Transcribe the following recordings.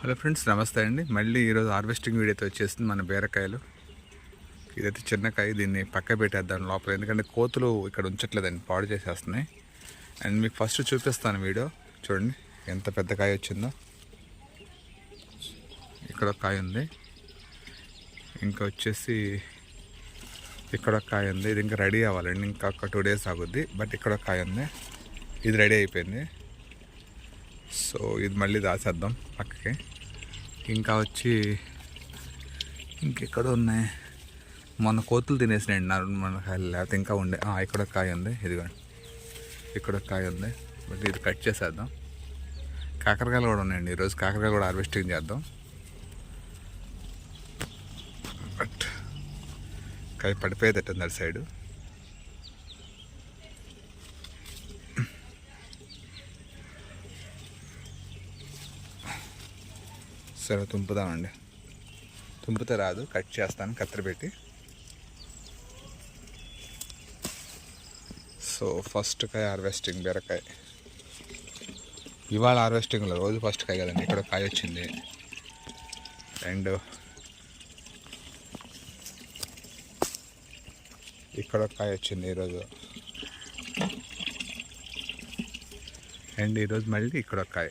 Hello friends నమస్తే అండి. మళ్ళీ ఈరోజు హార్వెస్టింగ్ వీడియోతో వచ్చేసింది మన బీరకాయలు. ఇదైతే చిన్న కాయ దీన్ని పక్క పెట్టేద్దాం లోపల. ఎందుకంటే కోతులు ఇక్కడ ఉంచట్లేదండి పాడు చేసేస్తున్నాయి. అండ్ మీకు ఫస్ట్ చూపిస్తాను వీడియో. చూడండి ఎంత పెద్ద కాయ వచ్చిందో. ఇక్కడ ఒక కాయ ఉంది. ఇంకా వచ్చేసి ఇక్కడ కాయ ఉంది. ఇది ఇంకా రెడీ అవ్వాలండి. ఇంకా ఒక టూ డేస్ ఆగుద్ది. బట్ ఇక్కడ కాయ ఉంది. ఇది రెడీ అయిపోయింది. సో ఇది మళ్ళీ దాచేద్దాం పక్కకి. ఇంకా వచ్చి ఇంకెక్కడ ఉన్నాయి. మొన్న కోతులు తినేసినాయండి నా మన కాయలు. లేకపోతే ఇంకా ఉండే. ఇక్కడ కాయ ఉంది. ఇదిగోండి. ఇక్కడ ఒక కాయ ఉంది. బట్ ఇది కట్ చేసేద్దాం. కాకరకాయలు కూడా ఉన్నాయండి. ఈరోజు కాకరకాయలు కూడా హార్వెస్టింగ్ చేద్దాం. బట్ కాయ పడిపోయేదట్టుంది అటు సైడు. సరే తుంపుదామండి. తుంపితే రాదు కట్ చేస్తాను కత్తెర పెట్టి. సో ఫస్ట్ కాయ హార్వెస్టింగ్ బీరకాయ. ఇవాళ హార్వెస్టింగ్లో రోజు ఫస్ట్ కాయ కదండి ఇక్కడ కాయ వచ్చింది. అండ్ ఇక్కడ ఒక కాయ వచ్చింది ఈరోజు. అండ్ ఈరోజు మళ్ళీ ఇక్కడ ఒక కాయ.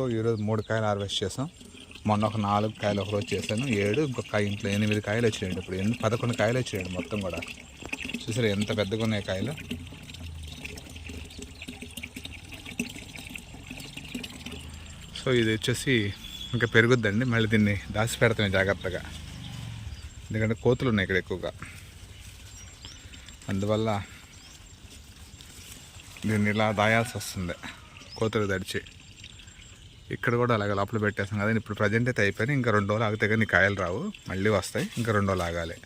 సో ఈరోజు మూడు కాయలు హార్వెస్ట్ చేసాం. మొన్న ఒక నాలుగు కాయలు ఒకరోజు చేశాను. ఏడు ఇంకొక కాయ ఇంట్లో ఎనిమిది కాయలు వచ్చినాయండి ఇప్పుడు. ఎన్ని పదకొండు కాయలు వచ్చినాయండి మొత్తం కూడా. చూసారు ఎంత పెద్దగా ఉన్నాయి కాయలు? సో ఇది వచ్చేసి ఇంకా పెరుగుద్దండి. మళ్ళీ దీన్ని దాచి పెడతాను జాగ్రత్తగా. ఎందుకంటే కోతులు ఉన్నాయి ఇక్కడ ఎక్కువగా. అందువల్ల దీన్ని ఇలా దాయాల్సి వస్తుంది. కోతులు దడిచి ఇక్కడ కూడా అలాగే లోపల పెట్టేస్తాం కదా ఇప్పుడు ప్రజెంట్ అయితే అయిపోయినాయి ఇంకా రెండు రోజులు ఆగితే కానీ కాయలు రావు. మళ్ళీ వస్తాయి ఇంకా రెండు రోజులు ఆగాలి.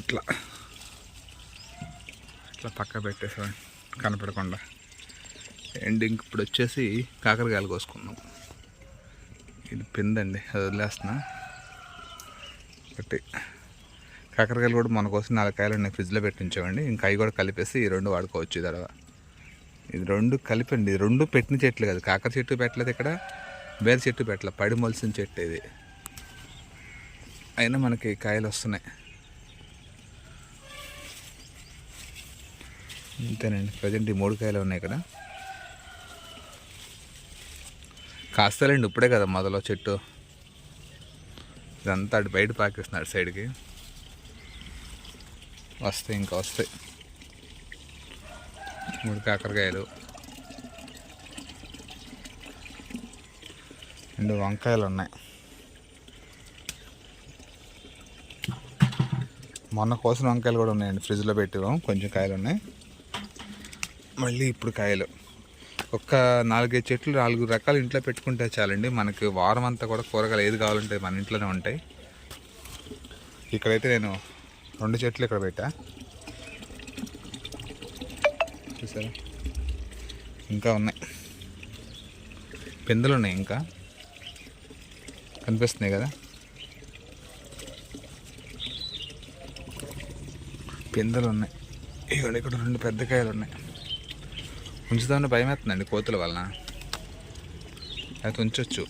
ఇట్లా. ఇట్లా పక్క పెట్టేసాం కనపడకుండా. అండ్ ఇంక ఇప్పుడు వచ్చేసి కాకరకాయలు కోసుకుందాం. ఇది పిందండి అది వదిలేస్తున్నా. ఒకటి. కాకరకాయలు కూడా మన కోసం నాలుగు కాయలు ఉన్నాయి ఫ్రిడ్జ్లో పెట్టించామండి. ఇంకా అవి కూడా కలిపేసి ఈ రెండు వాడుకోవచ్చు ఈ తర్వాత ఇది రెండు కలిపండి. ఇది రెండు పెట్టిన చెట్లు కాదు. కాకర చెట్టు పెట్టలేదు ఇక్కడ. బేర చెట్టు పెట్టలేదు పడి మొలిసిన చెట్టు ఇది. అయినా మనకి కాయలు వస్తున్నాయి. అంతేనండి ప్రజెంట్ ఈ మూడు కాయలు ఉన్నాయి ఇక్కడ. కాస్తలేండి ఇప్పుడే కదా మొదలు చెట్టు. ఇదంతా అటు బయట పాకిస్తున్నాడు సైడ్కి. వస్తాయి ఇంకా వస్తాయి. మూడు కాకరకాయలు. రెండు వంకాయలు ఉన్నాయి మొన్న కోసిన వంకాయలు కూడా ఉన్నాయండి ఫ్రిడ్జ్లో పెట్టాం కొంచెం కాయలు ఉన్నాయి మళ్ళీ ఇప్పుడు కాయలు. ఒక్క నాలుగైదు చెట్లు నాలుగు రకాలు ఇంట్లో పెట్టుకుంటే చాలండి. మనకి వారం అంతా కూడా కూరగాయలు ఏది కావాలంటే మన ఇంట్లోనే ఉంటాయి. ఇక్కడైతే నేను రెండు చెట్లు ఇక్కడ పెట్టా. చూసారా? ఇంకా ఉన్నాయి. పిందెలు ఉన్నాయి ఇంకా. కనిపిస్తున్నాయి కదా? పిందెలు ఉన్నాయి ఇక్కడ ఇక్కడ రెండు పెద్ద కాయలు ఉన్నాయి ఉంచుదామని భయం వేస్తుందండి కోతుల వలన. అయితే ఉంచొచ్చు.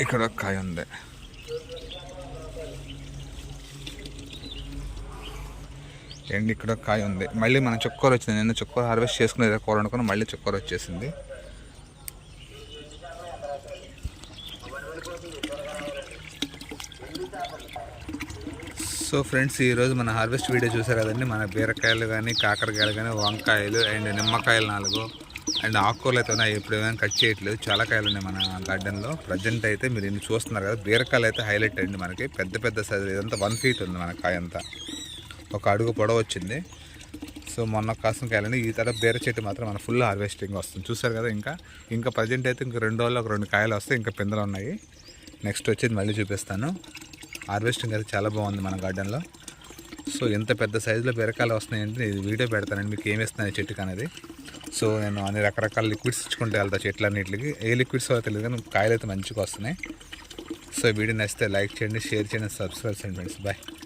ఇక్కడ ఒక కాయ ఉంది. ఏంటి ఇక్కడ కాయ ఉంది. మళ్ళీ మన చుక్కూర వచ్చింది. నిన్న చుక్కూర హార్వెస్ట్ చేసుకుని ఏదో కూర అనుకుని మళ్ళీ చుక్కూర వచ్చేసింది. సో ఫ్రెండ్స్ ఈరోజు మన హార్వెస్ట్ వీడియో చూసారు కదండి? మన బీరకాయలు కానీ కాకరకాయలు కానీ వంకాయలు అండ్ నిమ్మకాయలు నాలుగు అండ్ ఆకుకూరలు అయితే ఉన్నాయి. ఇప్పుడు ఏమైనా కట్ చేయట్లేదు. చాలా కాయలు ఉన్నాయి మన గార్డెన్లో. ప్రజెంట్ అయితే మీరు ఇన్ని చూస్తున్నారు కదా బీరకాయలు అయితే హైలైట్ అండి మనకి. పెద్ద పెద్ద సైజు ఇదంతా వన్ ఫీట్ ఉంది మన కాయ అంతా. ఒక అడుగు పొడవ వచ్చింది. సో మొన్న కాసిన కాయలండి ఈ తర్వాత బీర చెట్టు మాత్రం మన ఫుల్ హార్వెస్టింగ్ వస్తుంది. చూసారు కదా ఇంకా? ఇంకా ప్రజెంట్ అయితే ఇంక రెండు రోజులు ఒక రెండు కాయలు వస్తాయి ఇంకా పిందెలు ఉన్నాయి. నెక్స్ట్ వచ్చేది మళ్ళీ చూపిస్తాను. హార్వెస్టింగ్ అయితే చాలా బాగుంది మన గార్డెన్లో. సో ఎంత పెద్ద సైజులో బీరకాయలు వస్తున్నాయంటే ఇది వీడియో పెడతానండి. మీకు ఏమి ఇస్తున్నాయి చెట్టుకి అనేది? సో నేను అన్ని రకరకాల లిక్విడ్స్ ఇచ్చుకుంటూ వెళ్తా చెట్లన్నింటికి. ఏ లిక్విడ్స్ తెలియదు కానీ కాయలు అయితే మంచిగా వస్తున్నాయి. సో వీడియో నచ్చితే లైక్ చేయండి షేర్ చేయండి సబ్స్క్రైబ్ చేయండి ఫ్రెండ్స్. బాయ్.